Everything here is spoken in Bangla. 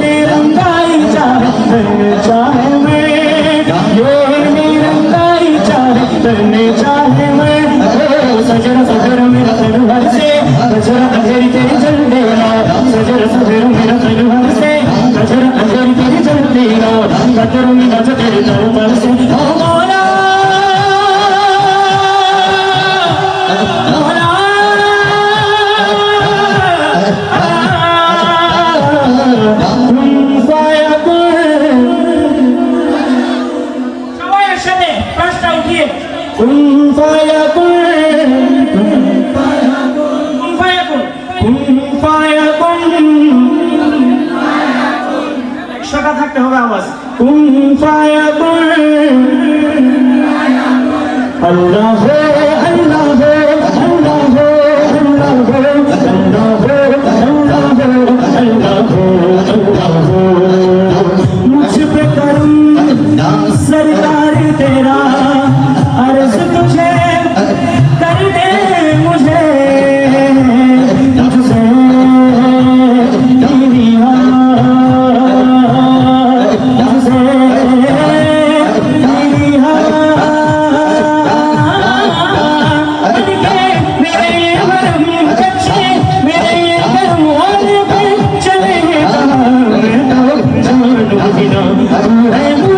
മേരം കായി ചാത്തേ একশোটা থাকতে হবে আওয়াজ কুম ফায়াকুন আল্লাহ Amen.